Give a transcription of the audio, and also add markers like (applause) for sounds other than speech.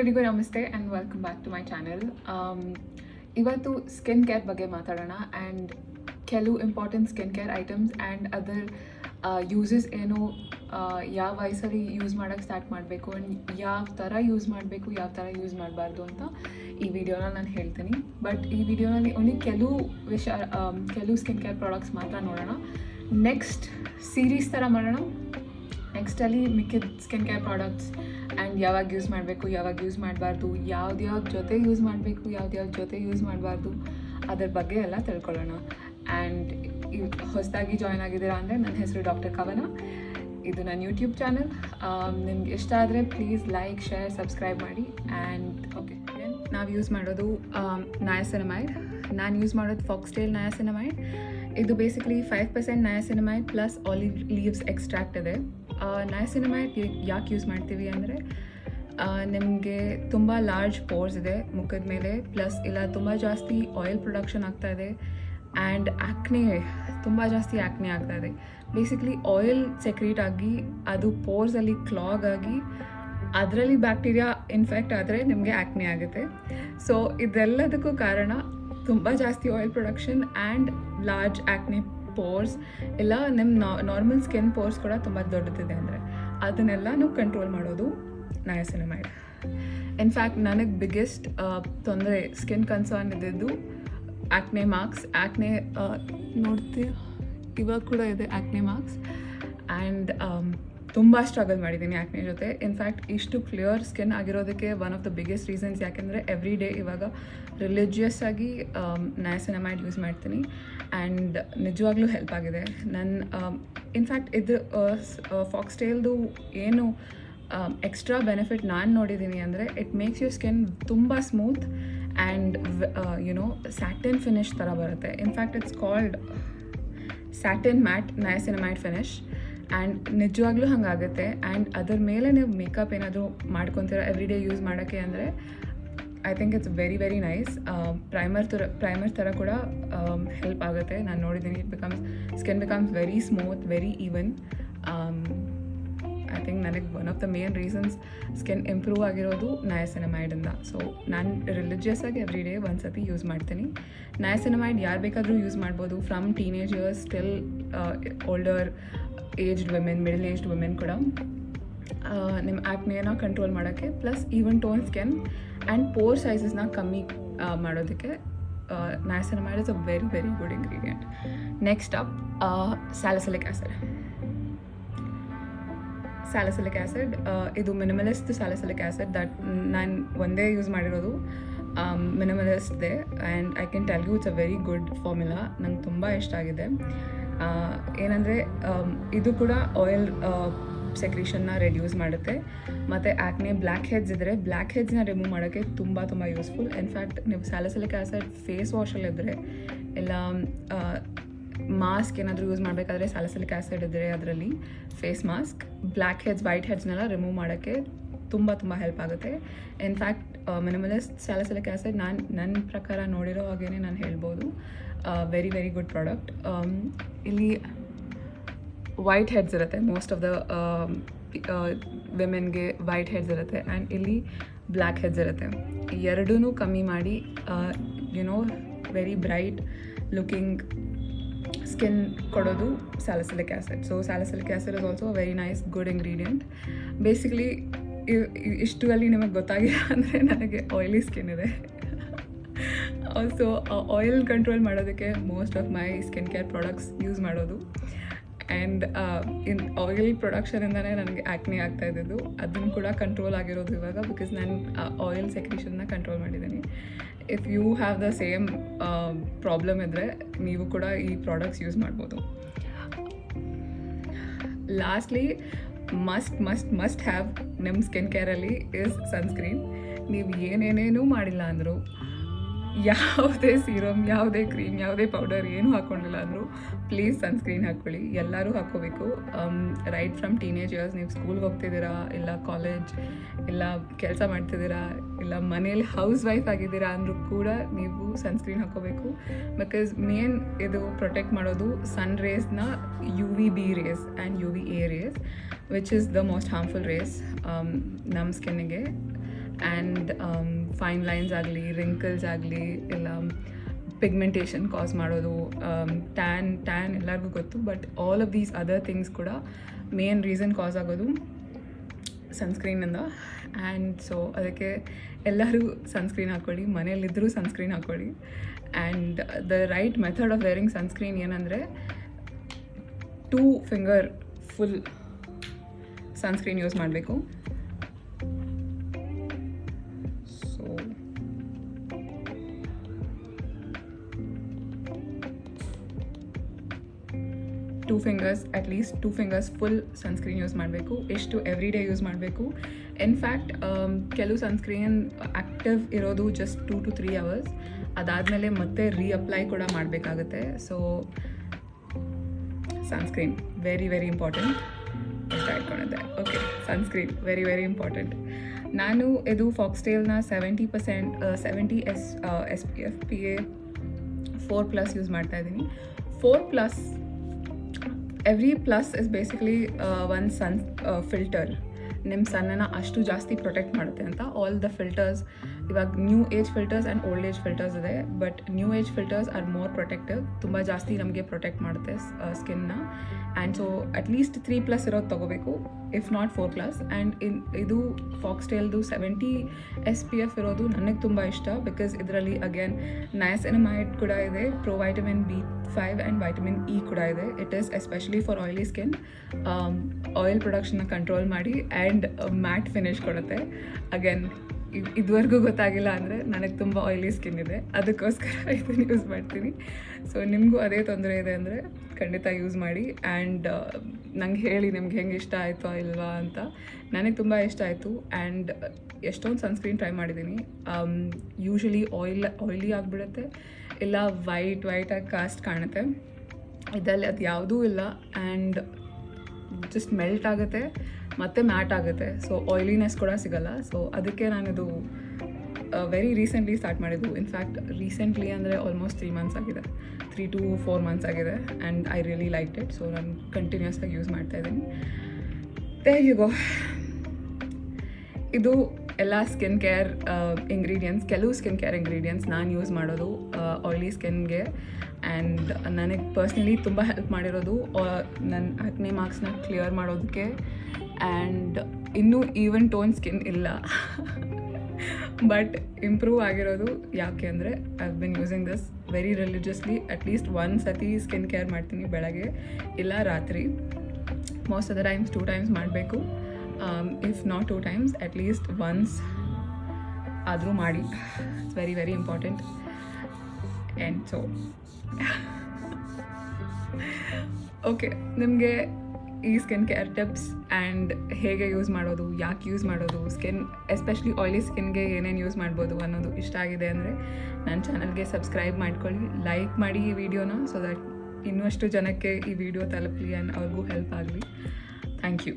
ಎಲ್ಲರಿಗೂ ನಮಸ್ತೆ and welcome back to my channel Um, ಇವತ್ತು ಸ್ಕಿನ್ ಕೇರ್ ಬಗ್ಗೆ ಮಾತಾಡೋಣ ಆ್ಯಂಡ್ ಕೆಲವು important skin care items and other uses ಏನು ಯಾವ ವಯಸ್ಸಲ್ಲಿ ಯೂಸ್ ಮಾಡೋಕ್ಕೆ ಸ್ಟಾರ್ಟ್ ಮಾಡಬೇಕು ಆ್ಯಂಡ್ ಯಾವ ಥರ ಯೂಸ್ ಮಾಡಬೇಕು ಯಾವ ಥರ ಯೂಸ್ ಮಾಡಬಾರ್ದು ಅಂತ ಈ ವಿಡಿಯೋನ ನಾನು ಹೇಳ್ತೀನಿ. ಬಟ್ ಈ ವಿಡಿಯೋನಲ್ಲಿ ಓನ್ಲಿ ಕೆಲವು ವಿಷ ಆಮ್, ಕೆಲವು ಸ್ಕಿನ್ ಕೇರ್ ಪ್ರಾಡಕ್ಟ್ಸ್ ಮಾತ್ರ ನೋಡೋಣ. ನೆಕ್ಸ್ಟ್ ಸೀರೀಸ್ ಥರ ಮಾಡೋಣ. ನೆಕ್ಸ್ಟಲ್ಲಿ ಮಿಕ್ಕಿದ ಸ್ಕಿನ್ ಕೇರ್ ಪ್ರಾಡಕ್ಟ್ಸ್ ಆ್ಯಂಡ್ ಯಾವಾಗ ಯೂಸ್ ಮಾಡಬೇಕು, ಯಾವಾಗ ಯೂಸ್ ಮಾಡಬಾರ್ದು, ಯಾವ್ದು ಯಾವ್ದು ಜೊತೆ ಯೂಸ್ ಮಾಡಬೇಕು, ಯಾವ್ದು ಯಾವ್ದು ಜೊತೆ ಯೂಸ್ ಮಾಡಬಾರ್ದು ಅದ್ರ ಬಗ್ಗೆ ಎಲ್ಲ ತಿಳ್ಕೊಳ್ಳೋಣ. ಆ್ಯಂಡ್ ಹೊಸದಾಗಿ ಜಾಯ್ನ್ ಆಗಿದ್ದೀರಾ ಅಂದರೆ ನನ್ನ ಹೆಸರು ಡಾಕ್ಟರ್ ಕವನ. ಇದು ನನ್ನ ಯೂಟ್ಯೂಬ್ ಚಾನಲ್ ನಿಮ್ಗೆ ಇಷ್ಟ ಆದರೆ ಪ್ಲೀಸ್ ಲೈಕ್ ಶೇರ್ ಸಬ್ಸ್ಕ್ರೈಬ್ ಮಾಡಿ. ಆ್ಯಂಡ್ ಓಕೆ ನಾವು ಯೂಸ್ ಮಾಡೋದು ನಯಾಸಿನಮೈಡ್ ನಾನು ಯೂಸ್ ಮಾಡೋದು ಫಾಕ್ಸ್ಟೇಲ್ ನಯಾಸಿನಮೈಡ್ ಇದು basically five percent niacinamide plus olive leaves extract ಇದೆ. ನಯಾಸಿನಮೈಡ್ ಯಾಕೆ ಯೂಸ್ ಮಾಡ್ತೀವಿ ಅಂದರೆ ನಿಮಗೆ ತುಂಬ ಲಾರ್ಜ್ ಪೋರ್ಸ್ ಇದೆ ಮುಖದ ಮೇಲೆ ಪ್ಲಸ್ ಇಲ್ಲ ತುಂಬ ಜಾಸ್ತಿ ಆಯಿಲ್ ಪ್ರೊಡಕ್ಷನ್ ಆಗ್ತಾ ಇದೆ ಆ್ಯಂಡ್ ಆ್ಯಕ್ನೆ ತುಂಬ ಜಾಸ್ತಿ ಆ್ಯಕ್ನೆ ಆಗ್ತಾ ಇದೆ. ಬೇಸಿಕ್ಲಿ ಆಯಿಲ್ ಸೆಕ್ರೀಟ್ ಆಗಿ, ಅದು ಪೋರ್ಸಲ್ಲಿ ಕ್ಲಾಗ್ ಆಗಿ, ಅದರಲ್ಲಿ ಬ್ಯಾಕ್ಟೀರಿಯಾ ಇನ್ಫೆಕ್ಟ್ ಆದರೆ ನಿಮಗೆ ಆ್ಯಕ್ನೆ ಆಗುತ್ತೆ. ಸೊ ಇದೆಲ್ಲದಕ್ಕೂ ಕಾರಣ ತುಂಬ ಜಾಸ್ತಿ oil production and large acne pores ಇಲ್ಲ ನಿಮ್ಮ ನಾರ್ಮಲ್ ಸ್ಕಿನ್ ಪೋರ್ಸ್ ಕೂಡ ತುಂಬ ದೊಡ್ಡದಿದೆ ಅಂದರೆ ಅದನ್ನೆಲ್ಲನೂ ಕಂಟ್ರೋಲ್ ಮಾಡೋದು ನಯಾಸಿನಮೈಡ್ ಇನ್ಫ್ಯಾಕ್ಟ್ ನನಗೆ ಬಿಗ್ಗೆಸ್ಟ್ ತೊಂದರೆ ಸ್ಕಿನ್ ಕನ್ಸರ್ನ್ ಇದ್ದಿದ್ದು ಆ್ಯಕ್ನೆ ಮಾರ್ಕ್ಸ್ ಆ್ಯಕ್ನೆ ನೋಡ್ತೀವಿ ಇವಾಗ ಕೂಡ ಇದೆ ಆ್ಯಕ್ನೆ ಮಾರ್ಕ್ಸ್ ಆ್ಯಂಡ್ ತುಂಬ ಸ್ಟ್ರಗಲ್ ಮಾಡಿದ್ದೀನಿ ಆ್ಯಕ್ನೆ ಜೊತೆ. ಇನ್ಫ್ಯಾಕ್ಟ್ ಇಷ್ಟು clear skin ಆಗಿರೋದಕ್ಕೆ one of the biggest reasons ಯಾಕೆಂದರೆ ಎವ್ರಿ ಡೇ ಇವಾಗ ರಿಲಿಜಿಯಸ್ ಆಗಿ ನಯಸನಮೈಡ್ ಯೂಸ್ ಮಾಡ್ತೀನಿ. ಆ್ಯಂಡ್ ನಿಜವಾಗ್ಲೂ ಹೆಲ್ಪ್ ಆಗಿದೆ. ನನ್ನ ಇನ್ಫ್ಯಾಕ್ಟ್ ಇದು ಫಾಕ್ಸ್ಟೇಲ್ದು ಏನು ಎಕ್ಸ್ಟ್ರಾ ಬೆನಿಫಿಟ್ ನಾನು ನೋಡಿದ್ದೀನಿ ಅಂದರೆ ಇಟ್ ಮೇಕ್ಸ್ ಯುವರ್ ಸ್ಕಿನ್ ತುಂಬ smooth and you know satin finish ಥರ ಬರುತ್ತೆ. In fact it's called satin matte niacinamide finish and ನಿಜವಾಗ್ಲೂ ಹಂಗಾಗುತ್ತೆ. ಆ್ಯಂಡ್ ಅದ್ರ ಮೇಲೆ ನೀವು ಮೇಕಪ್ ಏನಾದರೂ ಮಾಡ್ಕೊತೀರ? ಎವ್ರಿ ಡೇ ಯೂಸ್ ಮಾಡೋಕ್ಕೆ ಅಂದರೆ I think it's very very nice primer ಥರ ಪ್ರೈಮರ್ ಥರ ಕೂಡ ಹೆಲ್ಪ್ ಆಗುತ್ತೆ. ನಾನು ನೋಡಿದ್ದೀನಿ it becomes skin becomes very smooth very even I think ನನಗೆ one of the main reasons skin improve ಆಗಿರೋದು ನಯಸಿನಮೈಡಿಂದ ಸೊ ನಾನು ರಿಲಿಜಿಯಸ್ ಆಗಿ ಎವ್ರಿ ಡೇ ಒಂದು ಸತಿ ಯೂಸ್ ಮಾಡ್ತೀನಿ. ನಯಸಿನಮೈಡ್ ಯಾರು ಬೇಕಾದರೂ ಯೂಸ್ ಮಾಡ್ಬೋದು. From teenagers till older aged women middle aged women ಕೂಡ ನಿಮ್ಮ ಆ್ಯಕ್ನೇನ ಕಂಟ್ರೋಲ್ ಮಾಡೋಕ್ಕೆ plus even tone skin and pore ಸೈಜಸ್ನ ಕಮ್ಮಿ ಮಾಡೋದಕ್ಕೆ niacinamide is a very very good ingredient next up salicylic acid salicylic acid ಇದು ಮಿನಿಮಲಿಸ್ಟ್ ಸ್ಯಾಲಸಲಿಕ್ ಆ್ಯಸಿಡ್ ದಟ್ ನಾನು ಒಂದೇ use ಮಾಡಿರೋದು ಮಿನಿಮಲಿಸ್ಟ್ದೆ and I can tell you it's a very good formula ನಂಗೆ ತುಂಬ ಇಷ್ಟ ಆಗಿದೆ. ಏನಂದರೆ ಇದು ಕೂಡ ಆಯಿಲ್ ಸೆಕ್ರೀಷನ್ನ ರೆಡ್ಯೂಸ್ ಮಾಡುತ್ತೆ. ಮತ್ತು ಆ್ಯಕ್ನೆ ಬ್ಲ್ಯಾಕ್ ಹೆಡ್ಸ್ ಇದ್ದರೆ ಬ್ಲ್ಯಾಕ್ ಹೆಡ್ಸ್ನ ರಿಮೂವ್ ಮಾಡೋಕ್ಕೆ ತುಂಬ ತುಂಬ ಯೂಸ್ಫುಲ್ ಇನ್ಫ್ಯಾಕ್ಟ್ ನೀವು ಸ್ಯಾಲಸಿಲಿಕ್ ಆ್ಯಸಿಡ್ ಫೇಸ್ ವಾಶಲ್ಲಿದ್ದರೆ ಇಲ್ಲ ಮಾಸ್ಕ್ ಏನಾದರೂ ಯೂಸ್ ಮಾಡಬೇಕಾದ್ರೆ ಸ್ಯಾಲಸಿಲಿಕ್ ಆ್ಯಸಿಡ್ ಇದ್ದರೆ ಅದರಲ್ಲಿ ಫೇಸ್ ಮಾಸ್ಕ್ ಬ್ಲ್ಯಾಕ್ ಹೆಡ್ಸ್ ವೈಟ್ ಹೆಡ್ಸ್ನೆಲ್ಲ ರಿಮೂವ್ ಮಾಡೋಕ್ಕೆ ತುಂಬ ತುಂಬ ಹೆಲ್ಪ್ ಆಗುತ್ತೆ. ಇನ್ಫ್ಯಾಕ್ಟ್ ಮಿನಿಮಲಿಸ್ಟ್ ಸ್ಯಾಲಸಿಲಿಕ್ ಆ್ಯಸಿಡ್ ನಾನು ನನ್ನ ಪ್ರಕಾರ ನೋಡಿರೋ ಹಾಗೇ ನಾನು ಹೇಳ್ಬೋದು. ವೆರಿ ವೆರಿ ಗುಡ್ ಪ್ರಾಡಕ್ಟ್ ಇಲ್ಲಿ ವೈಟ್ ಹೆಡ್ಸ್ ಇರುತ್ತೆ. ಮೋಸ್ಟ್ ಆಫ್ ದ ವಿಮೆನ್ಗೆ ವೈಟ್ ಹೆಡ್ಸ್ ಇರುತ್ತೆ. ಆ್ಯಂಡ್ ಇಲ್ಲಿ ಬ್ಲ್ಯಾಕ್ ಹೆಡ್ಸ್ ಇರುತ್ತೆ. ಎರಡೂ ಕಮ್ಮಿ ಮಾಡಿ you know very bright looking skin ಕೊಡೋದು salicylic acid so salicylic acid is also very nice good ingredient basically ಇಷ್ಟು ಅಲ್ಲಿ ನಿಮಗೆ ಗೊತ್ತಾಗಿಲ್ಲ ಅಂದರೆ ನನಗೆ ಆಯ್ಲಿ ಸ್ಕಿನ್ ಇದೆ. ಸೊ ಆಯಿಲ್ ಕಂಟ್ರೋಲ್ ಮಾಡೋದಕ್ಕೆ most of my skin care products use ಮಾಡೋದು ಆ್ಯಂಡ್ ಇನ್ ಆಯಿಲ್ ಪ್ರೊಡಕ್ಷನಿಂದನೇ ನನಗೆ ಆ್ಯಕ್ನಿ ಆಗ್ತಾ ಇದ್ದಿದ್ದು. ಅದನ್ನು ಕೂಡ ಕಂಟ್ರೋಲ್ ಆಗಿರೋದು ಇವಾಗ ಬಿಕಾಸ್ ನಾನು ಆಯಿಲ್ ಸೆಕ್ರೇಷನ್ನ ಕಂಟ್ರೋಲ್ ಮಾಡಿದ್ದೀನಿ. If you have the same problem ಇದ್ದರೆ ನೀವು ಕೂಡ ಈ ಪ್ರಾಡಕ್ಟ್ಸ್ ಯೂಸ್ ಮಾಡ್ಬೋದು. Lastly must must must have ನಿಮ್ಮ ಸ್ಕಿನ್ ಕೇರಲ್ಲಿ ಇಸ್ ಸನ್ಸ್ಕ್ರೀನ್ ನೀವು ಏನೇನೇನೂ ಮಾಡಿಲ್ಲ ಅಂದರು ಯಾವುದೇ ಸೀರಮ್ ಯಾವುದೇ ಕ್ರೀಮ್ ಯಾವುದೇ ಪೌಡರ್ ಏನೂ ಹಾಕ್ಕೊಂಡಿಲ್ಲ ಅಂದರೂ ಪ್ಲೀಸ್ ಸನ್ಸ್ಕ್ರೀನ್ ಹಾಕ್ಕೊಳ್ಳಿ. ಎಲ್ಲರೂ ಹಾಕ್ಕೋಬೇಕು. ರೈಟ್ ಫ್ರಮ್ ಟೀನೇಜರ್ಸ್ ನೀವು ಸ್ಕೂಲ್ಗೆ ಹೋಗ್ತಿದ್ದೀರಾ, ಇಲ್ಲ ಕಾಲೇಜ್ ಇಲ್ಲ ಕೆಲಸ ಮಾಡ್ತಿದ್ದೀರಾ, ಇಲ್ಲ ಮನೇಲಿ ಹೌಸ್ ವೈಫ್ ಆಗಿದ್ದೀರಾ ಅಂದರೂ ಕೂಡ ನೀವು ಸನ್ಸ್ಕ್ರೀನ್ ಹಾಕ್ಕೋಬೇಕು. ಬಿಕಾಸ್ ಮೇನ್ ಇದು ಪ್ರೊಟೆಕ್ಟ್ ಮಾಡೋದು sun ರೇಸ್ನ U V B rays and U V A rays which is the most harmful rays ನಮ್ಮ ಸ್ಕಿನ್ನಿಗೆ ಆ್ಯಂಡ್ ಫೈನ್ ಲೈನ್ಸ್ ಆಗಲಿ ರಿಂಕಲ್ಸ್ ಆಗಲಿ ಇಲ್ಲ ಪಿಗ್ಮೆಂಟೇಷನ್ ಕಾಸ್ ಮಾಡೋದು ಟ್ಯಾನ್ ಟ್ಯಾನ್ ಎಲ್ಲರಿಗೂ ಗೊತ್ತು but all of these other things ಕೂಡ ಮೇನ್ ರೀಸನ್ ಕಾಸ್ ಆಗೋದು ಸನ್ಸ್ಕ್ರೀನಿಂದ ಆ್ಯಂಡ್ ಸೊ ಅದಕ್ಕೆ ಎಲ್ಲರೂ ಸನ್ಸ್ಕ್ರೀನ್ ಹಾಕ್ಕೊಳ್ಳಿ ಮನೇಲಿದ್ದರೂ ಸನ್ಸ್ಕ್ರೀನ್ ಹಾಕ್ಕೊಳ್ಳಿ and the right method of wearing sunscreen ಏನಂದರೆ two finger full sunscreen use ಮಾಡಬೇಕು. Two fingers at least two fingers full sunscreen use ಮಾಡಬೇಕು. ಎಷ್ಟು ಎವ್ರಿ ಡೇ ಯೂಸ್ ಮಾಡಬೇಕು ಇನ್ಫ್ಯಾಕ್ಟ್ ಕೆಲವು ಸನ್ಸ್ಕ್ರೀನ್ ಆ್ಯಕ್ಟಿವ್ ಇರೋದು just two to three hours ಅದಾದಮೇಲೆ ಮತ್ತೆ reapply ಕೂಡ ಮಾಡಬೇಕಾಗುತ್ತೆ. So sunscreen very very important ಇಟ್ಕೊಂಡಿದ್ದೆ okay sunscreen very very important ನಾನು ಇದು ಫಾಕ್ಸ್ಟೇಲ್ನ seventy percent seventy S S P F P A four plus use ಮಾಡ್ತಾ ಇದ್ದೀನಿ. Four plus every plus is basically one sun filter ನಿಮ್ಮ ಸನ್ನನ್ನು ಅಷ್ಟು ಜಾಸ್ತಿ protect ಮಾಡುತ್ತೆ ಅಂತ ಆಲ್ ದ ಫಿಲ್ಟರ್ಸ್ ಇವಾಗ new age filters and old age filters ಇದೆ but new age filters are more protective ತುಂಬ ಜಾಸ್ತಿ ನಮಗೆ ಪ್ರೊಟೆಕ್ಟ್ ಮಾಡುತ್ತೆ ಸ್ಕಿನ್ನ and so at least three plus ಇರೋದು ತೊಗೋಬೇಕು if not four plus and in, ಇದು ಫಾಕ್ಸ್ಟೇಲ್ದು ಸೆವೆಂಟಿ ಎಸ್ ಪಿ ಎಫ್ ಇರೋದು ನನಗೆ ತುಂಬ ಇಷ್ಟ ಬಿಕಾಸ್ ಇದರಲ್ಲಿ ಅಗೇನ್ ನಯಸೆನಮೈಡ್ ಕೂಡ ಇದೆ provitamin B five and vitamin E ಕೂಡ ಇದೆ. It is especially for oily skin oil ಪ್ರೊಡಕ್ಷನ್ನ control ಮಾಡಿ ಆ್ಯಂಡ್ ಮ್ಯಾಟ್ ಫಿನಿಶ್ ಕೊಡುತ್ತೆ. ಅಗೇನ್ ಇದುವರೆಗೂ ಗೊತ್ತಾಗಿಲ್ಲ ಅಂದರೆ ನನಗೆ ತುಂಬ ಆಯಿಲಿ ಸ್ಕಿನ್ ಇದೆ. ಅದಕ್ಕೋಸ್ಕರ (laughs) ಇದನ್ನು ಯೂಸ್ ಮಾಡ್ತೀನಿ. ಸೊ ನಿಮಗೂ ಅದೇ ತೊಂದರೆ ಇದೆ ಅಂದರೆ ಖಂಡಿತ ಯೂಸ್ ಮಾಡಿ. ಆ್ಯಂಡ್ ನಂಗೆ ಹೇಳಿ ನಿಮ್ಗೆ ಹೆಂಗೆ ಇಷ್ಟ ಆಯಿತು ಇಲ್ವಾ ಅಂತ. ನನಗೆ ತುಂಬ ಇಷ್ಟ ಆಯಿತು. ಆ್ಯಂಡ್ ಎಷ್ಟೊಂದು ಸನ್ಸ್ಕ್ರೀನ್ ಟ್ರೈ ಮಾಡಿದ್ದೀನಿ ಯೂಶ್ವಲಿ ಆಯಿಲ್ ಆಯಿಲಿ ಆಗಿಬಿಡುತ್ತೆ. ಇಲ್ಲ ವೈಟ್ ವೈಟಾಗಿ ಕಾಸ್ಟ್ ಕಾಣುತ್ತೆ. ಇದರಲ್ಲಿ ಅದು ಯಾವುದೂ ಇಲ್ಲ. ಆ್ಯಂಡ್ ಜಸ್ಟ್ ಮೆಲ್ಟ್ ಆಗುತ್ತೆ, ಮತ್ತು ಮ್ಯಾಟ್ ಆಗುತ್ತೆ. ಸೊ ಆಯ್ಲಿನೆಸ್ ಕೂಡ ಸಿಗಲ್ಲ. ಸೊ ಅದಕ್ಕೆ ನಾನಿದು ವೆರಿ ರೀಸೆಂಟ್ಲಿ ಸ್ಟಾರ್ಟ್ ಮಾಡಿದ್ದು. ಇನ್ಫ್ಯಾಕ್ಟ್ ರೀಸೆಂಟ್ಲಿ ಅಂದರೆ ಆಲ್ಮೋಸ್ಟ್ ತ್ರೀ ಮಂತ್ಸ್ ಆಗಿದೆ. ತ್ರೀ ಟು ಫೋರ್ ಮಂತ್ಸ್ ಆಗಿದೆ. And I really like it so ನಾನು ಕಂಟಿನ್ಯೂಸ್ ಆಗಿ ಯೂಸ್ ಮಾಡ್ತಾ ಇದ್ದೀನಿ. ದೇ ಯು ಗೋ ಇದು ಎಲ್ಲ ಸ್ಕಿನ್ ಕೇರ್ ಇಂಗ್ರೀಡಿಯೆಂಟ್ಸ್ ಕೆಲವು ಸ್ಕಿನ್ ಕೇರ್ ಇಂಗ್ರೀಡಿಯೆಂಟ್ಸ್ ನಾನು ಯೂಸ್ ಮಾಡೋದು ಆಯ್ಲಿ ಸ್ಕಿನ್ಗೆ ಆ್ಯಂಡ್ ನನಗೆ ಪರ್ಸ್ನಲಿ ತುಂಬ ಹೆಲ್ಪ್ ಮಾಡಿರೋದು ನನ್ನ ಹತ್ತನೇ ಮಾರ್ಕ್ಸ್ನ ಕ್ಲಿಯರ್ ಮಾಡೋದಕ್ಕೆ. ಆ್ಯಂಡ್ ಇನ್ನೂ ಈವನ್ ಟೋನ್ ಸ್ಕಿನ್ ಇಲ್ಲ. ಬಟ್ ಇಂಪ್ರೂವ್ ಆಗಿರೋದು ಯಾಕೆ ಅಂದರೆ I been using this very religiously at least one ಸತಿ ಸ್ಕಿನ್ ಕೇರ್ ಮಾಡ್ತೀನಿ ಬೆಳಗ್ಗೆ, ಇಲ್ಲ ರಾತ್ರಿ. Most of the times two times ಮಾಡಬೇಕು. If not two times at least once ಆದರೂ ಮಾಡಿ. It's very very important and so okay ನಿಮಗೆ ಈ ಸ್ಕಿನ್ ಕೇರ್ ಟಿಪ್ಸ್ ಆ್ಯಂಡ್ ಹೇಗೆ ಯೂಸ್ ಮಾಡೋದು, ಯಾಕೆ ಯೂಸ್ ಮಾಡೋದು ಸ್ಕಿನ್ ಎಸ್ಪೆಷಲಿ ಆಯ್ಲಿ ಸ್ಕಿನ್ಗೆ ಏನೇನು ಯೂಸ್ ಮಾಡ್ಬೋದು ಅನ್ನೋದು ಇಷ್ಟ ಆಗಿದೆ ಅಂದರೆ ನನ್ನ ಚಾನಲ್ಗೆ ಸಬ್ಸ್ಕ್ರೈಬ್ ಮಾಡ್ಕೊಳ್ಳಿ ಲೈಕ್ ಮಾಡಿ ಈ ವಿಡಿಯೋನ ಸೊ ದಟ್ ಇನ್ನಷ್ಟು ಜನಕ್ಕೆ ಈ ವಿಡಿಯೋ ತಲುಪಲಿ ಆ್ಯಂಡ್ ಅವ್ರಿಗೂ ಹೆಲ್ಪ್ ಆಗಲಿ. Thank you